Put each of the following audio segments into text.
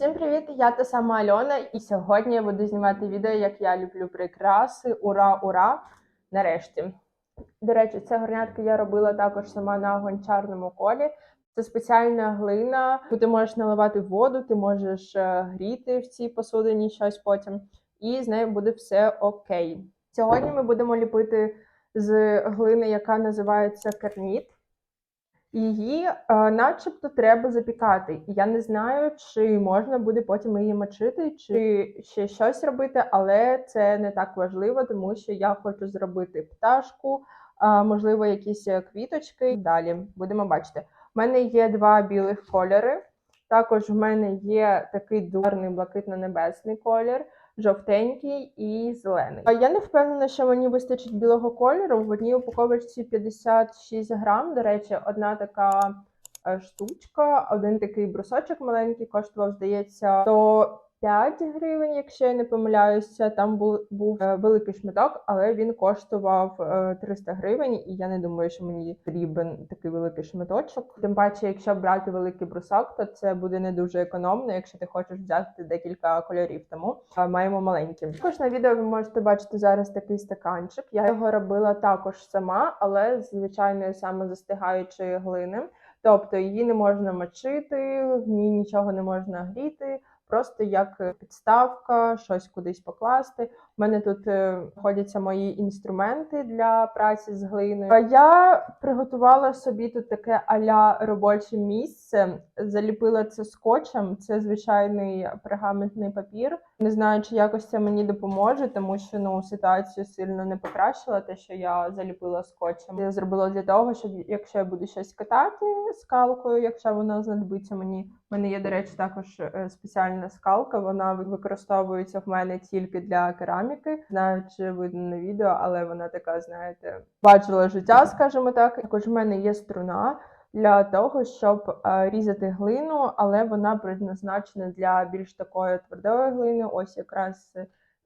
Всім привіт! Я та сама Альона, і сьогодні я буду знімати відео, як я люблю прикраси. Ура, ура! Нарешті. До речі, це горнятки я робила також сама на гончарному колі. Це спеціальна глина, ти можеш наливати воду, ти можеш е, гріти в цій посудині щось потім, і з нею буде все окей. Сьогодні ми будемо ліпити з глини, яка називається керніт. Її е, начебто треба запікати. Я не знаю, чи можна буде потім її мочити, чи ще щось робити, але це не так важливо, тому що я хочу зробити пташку, е, можливо, якісь е, квіточки. Далі будемо бачити. У мене є два білих кольори. Також в мене є такий дурний блакитно-небесний колір, жовтенький і зелений. А Я не впевнена, що мені вистачить білого кольору. В одній упаковочці 56 грам. До речі, одна така е, штучка, один такий брусочок маленький коштував, здається, 105 гривень, якщо я не помиляюся. Там був, був е, великий шматок, але він коштував е, 300 гривень, і я не думаю, що мені потрібен такий великий шматочок. Тим паче, якщо брати великий брусок, то це буде не дуже економно, якщо ти хочеш взяти декілька кольорів. Тому е, маємо маленький. Також на відео ви можете бачити зараз такий стаканчик. Я його робила також сама, але з звичайної самозастигаючої глини. Тобто її не можна мочити, в ній нічого не можна гріти, просто як підставка, щось кудись покласти. Мене тут е, знаходяться мої інструменти для праці з глиною. Я приготувала собі тут таке аля робоче місце. Заліпила це скотчем. Це звичайний пергаментний папір. Не знаю, чи якось це мені допоможе, тому що ну ситуацію сильно не покращила, те, що я заліпила скотчем. Я зробила для того, щоб якщо я буду щось катати скалкою, якщо вона знадобиться мені. У мене є, до речі, також е, спеціальна скалка. Вона використовується в мене тільки для кераміки. Знаю, чи видно на відео, але вона така, знаєте, бачила життя, скажімо так. Також в мене є струна для того, щоб е, різати глину, але вона предназначена для більш такої твердої глини. Ось якраз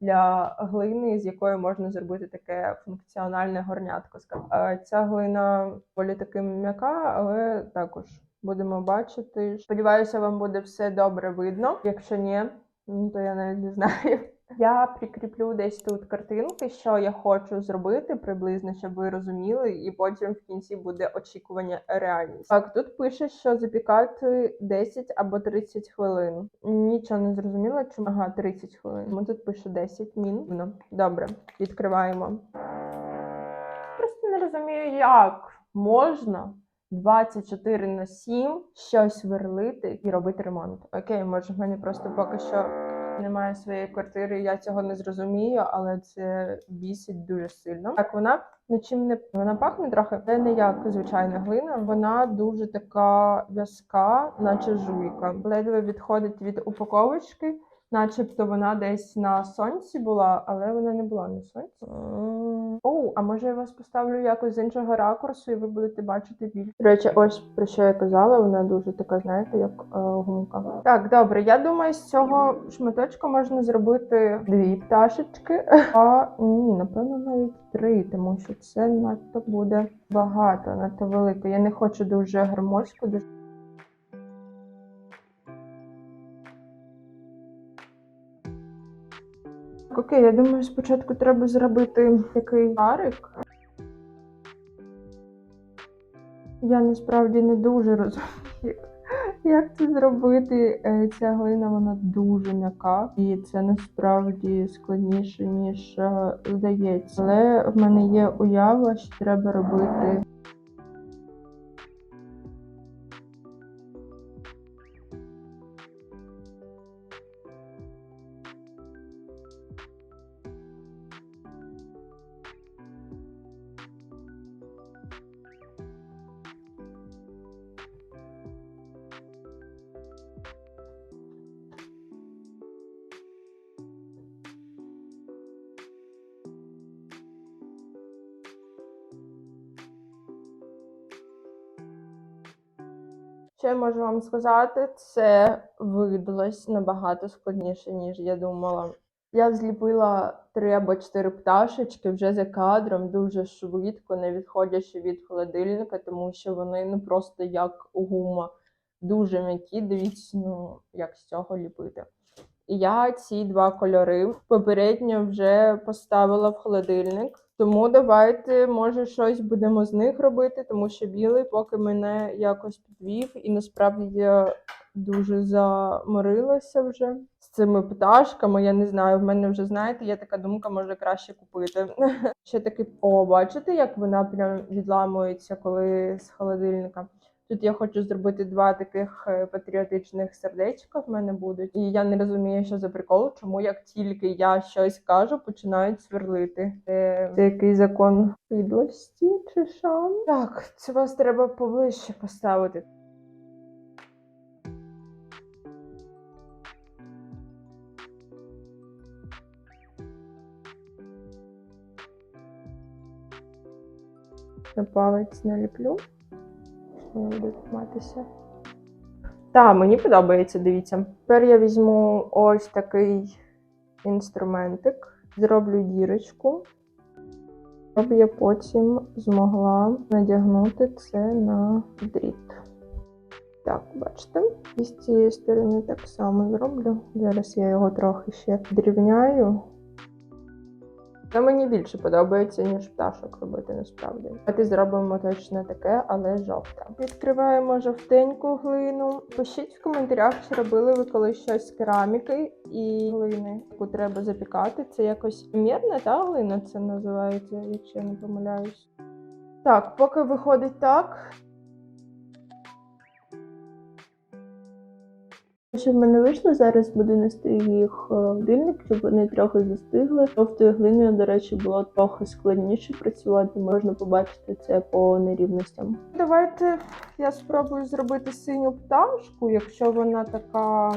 для глини, з якої можна зробити таке функціональне горнятко. Е, Ця глина доволі таки м'яка, але також будемо бачити. Сподіваюся, вам буде все добре видно. Якщо ні, ну, то я навіть не знаю. Я прикріплю десь тут картинки, що я хочу зробити приблизно, щоб ви розуміли, і потім в кінці буде очікування реальність. Так, тут пише, що запікати 10 або 30 хвилин. Нічого не зрозуміло, чому ага, 30 хвилин. Тому тут пише 10 мін. Ну, Добре, відкриваємо. Просто не розумію, як можна 24 на 7 щось верлити і робити ремонт. Окей, може, в мене просто поки що немає своєї квартири, я цього не зрозумію, але це бісить дуже сильно. Так, вона нічим не вона пахне трохи, це не як звичайна глина. Вона дуже така в'язка, наче жуйка. Ледве відходить від упаковочки. Начебто вона десь на сонці була, але вона не була на сонці. Оу, а може я вас поставлю якось з іншого ракурсу, і ви будете бачити більше. До речі, ось про що я казала, вона дуже така, знаєте, як е, гумка. Так, добре, я думаю, з цього шматочка можна зробити дві пташечки. А ні, напевно, навіть три, тому що це надто буде багато, надто велике. Я не хочу дуже громоздку, дуже Окей, я думаю, спочатку треба зробити такий шарик. Я насправді не дуже розумію, як це зробити. Е, Ця глина вона дуже м'яка, і це насправді складніше, ніж е, здається. Але в мене є уява, що треба робити. Що я можу вам сказати, це видалось набагато складніше, ніж я думала. Я зліпила три або чотири пташечки вже за кадром дуже швидко, не відходячи від холодильника, тому що вони ну просто як гума дуже м'які. Дивіться, ну, як з цього ліпити. І Я ці два кольори попередньо вже поставила в холодильник. Тому давайте, може, щось будемо з них робити, тому що білий поки мене якось підвів, і насправді я дуже заморилася вже з цими пташками. Я не знаю, в мене вже знаєте, є така думка, може краще купити. Ще такий, о, бачите, як вона прям відламується, коли з холодильника. Тут я хочу зробити два таких е, патріотичних сердечка в мене будуть. І я не розумію, що за прикол, чому як тільки я щось кажу, починають сверлити. Це, це який закон підлості чи що? Так, це вас треба поближче поставити. На палець наліплю. Що не буде триматися. Так, мені подобається, дивіться. Тепер я візьму ось такий інструментик, зроблю дірочку, щоб я потім змогла надягнути це на дріт. Так, бачите? І з цієї сторони так само зроблю. Зараз я його трохи ще підрівняю. Це мені більше подобається, ніж пташок робити насправді. Давайте зробимо точно таке, але жовте. Відкриваємо жовтеньку глину. Пишіть в коментарях, чи робили ви колись щось з кераміки і глини, яку треба запікати. Це якось мірна та глина це називається, якщо я не помиляюсь. Так, поки виходить так. Що в мене вийшло, зараз буду нести їх в холодильник, щоб вони трохи застигли. Жовтою глиною, до речі, було трохи складніше працювати. Можна побачити це по нерівностям. Давайте я спробую зробити синю пташку, якщо вона така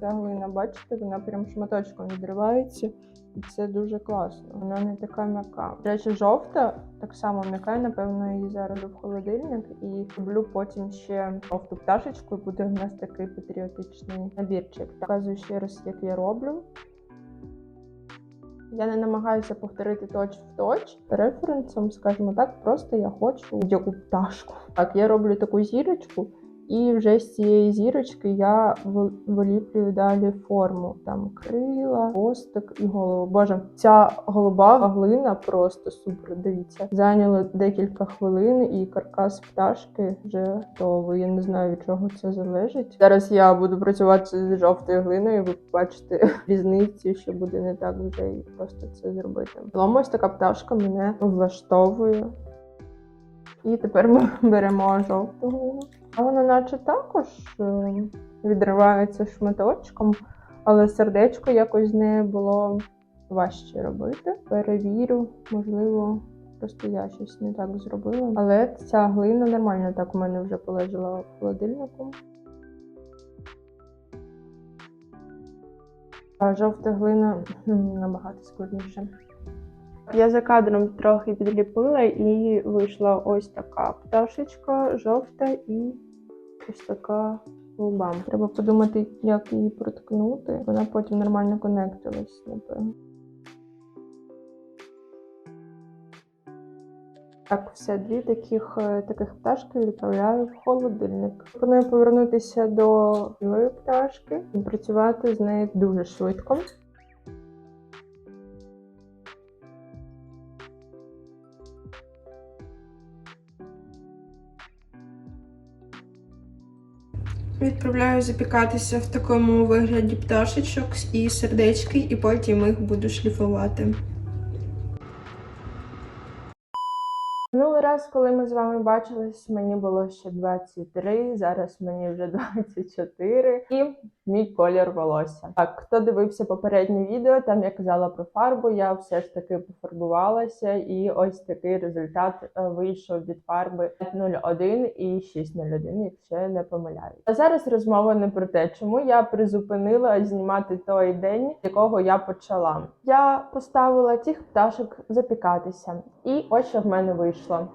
ця глина, бачите, вона прям шматочком відривається. І це дуже класно. Вона не така м'яка. До речі, жовта так само м'яка, напевно, її зараз в холодильник і роблю потім ще жовту пташечку, і буде в нас такий патріотичний набірчик. Показую ще раз, як я роблю. Я не намагаюся повторити точ в точ референсом, скажімо так, просто я хочу яку пташку. Так, я роблю таку зірочку. І вже з цієї зірочки я виліплюю далі форму. Там крила, хвостик і голову. Боже, ця голуба глина просто супер. Дивіться. Зайняло декілька хвилин, і каркас пташки вже готовий. Я не знаю, від чого це залежить. Зараз я буду працювати з жовтою глиною. Ви побачите різницю, що буде не так вже і просто це зробити. В ось така пташка мене влаштовує. І тепер ми беремо жовту глину. А вона наче також е, відривається шматочком, але сердечко якось не було важче робити. Перевірю, можливо, просто я щось не так зробила. Але ця глина нормально так у мене вже полежала в холодильнику. А жовта глина набагато складніше. Я за кадром трохи підліпила і вийшла ось така пташечка жовта і ось така голуба. Треба подумати, як її проткнути. Вона потім нормально конектилась, напевно. Так, все, дві таких, е, таких пташки відправляю в холодильник. Пропоную повернутися до білої пташки і працювати з нею дуже швидко. Відправляю запікатися в такому вигляді пташечок і сердечки, і потім їх буду шліфувати. Минулий раз, коли ми з вами бачились, мені було ще 23, зараз мені вже 24. І мій колір волосся. Так, хто дивився попереднє відео, там я казала про фарбу, я все ж таки пофарбувалася, і ось такий результат е, вийшов від фарби 501 і 601, якщо я не помиляюсь. А зараз розмова не про те, чому я призупинила знімати той день, якого я почала. Я поставила цих пташок запікатися, і ось що в мене вийшло.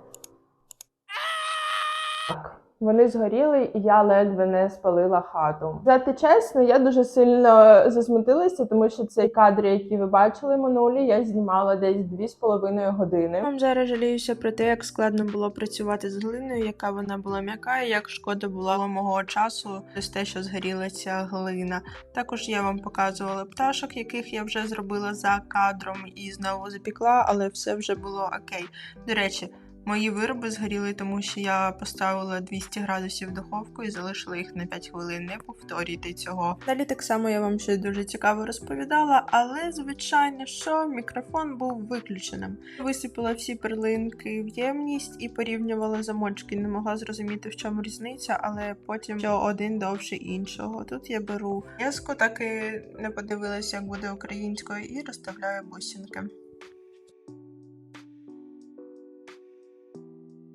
Вони згоріли, і я ледве не спалила хату. Зати чесно, я дуже сильно засмутилася, тому що цей кадр, який ви бачили минулі, я знімала десь дві з половиною години. Вам зараз жаліюся про те, як складно було працювати з глиною, яка вона була м'яка, і як шкода була мого часу через те, що згоріла ця глина. Також я вам показувала пташок, яких я вже зробила за кадром і знову запікла, але все вже було окей. До речі. Мої вироби згоріли, тому що я поставила 200 градусів в духовку і залишила їх на 5 хвилин. Не повторюйте цього. Далі так само я вам щось дуже цікаво розповідала, але звичайно, що мікрофон був виключеним. Висипала всі перлинки в ємність і порівнювала замочки. Не могла зрозуміти, в чому різниця, але потім що один довше іншого. Тут я беру леску, так і не подивилася, як буде українською, і розставляю бусинки.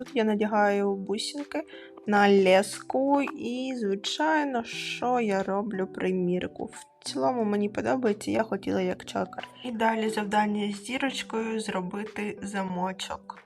Тут я надягаю бусинки на леску, і, звичайно, що я роблю примірку. В цілому мені подобається, я хотіла як чакар. І далі завдання з дірочкою зробити замочок.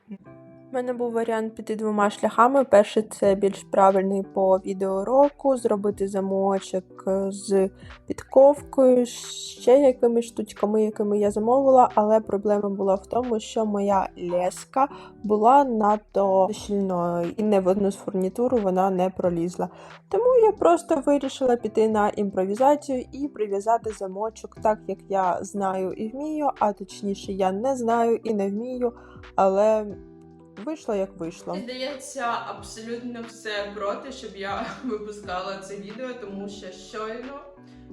У мене був варіант піти двома шляхами. Перший це більш правильний по відеоуроку, зробити замочок е, з підковкою, ще якимись штучками, якими я замовила, але проблема була в тому, що моя леска була надто щільною і не в одну з фурнітуру вона не пролізла. Тому я просто вирішила піти на імпровізацію і прив'язати замочок так, як я знаю і вмію, а точніше, я не знаю і не вмію, але вийшло як вийшло. Здається, абсолютно все проти, щоб я випускала це відео, тому що щойно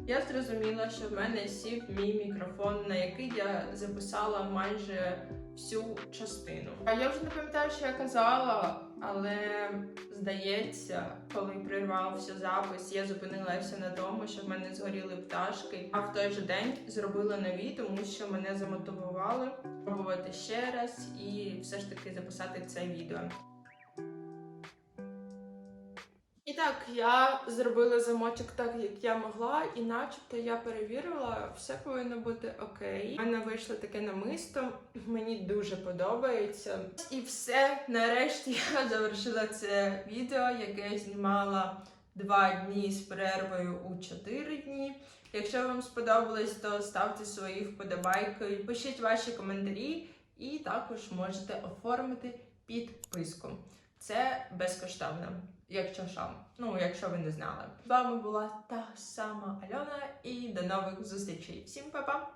я зрозуміла, що в мене сів мій мікрофон, на який я записала майже всю частину. А я вже не пам'ятаю, що я казала, але здається, коли прервався запис, я зупинилася на тому, що в мене згоріли пташки. А в той же день зробила нові, тому що мене замотивували пробувати ще раз і все ж таки записати це відео. І так, я зробила замочок так, як я могла, і начебто я перевірила, все повинно бути окей. У мене вийшло таке намисто, мені дуже подобається. І все, нарешті я завершила це відео, яке я знімала два дні з перервою у чотири дні. Якщо вам сподобалось, то ставте свої вподобайки, пишіть ваші коментарі, і також можете оформити підписку. Це безкоштовно, якщо що. Ну, якщо ви не знали. З вами була та сама Альона, і до нових зустрічей. Всім па-па!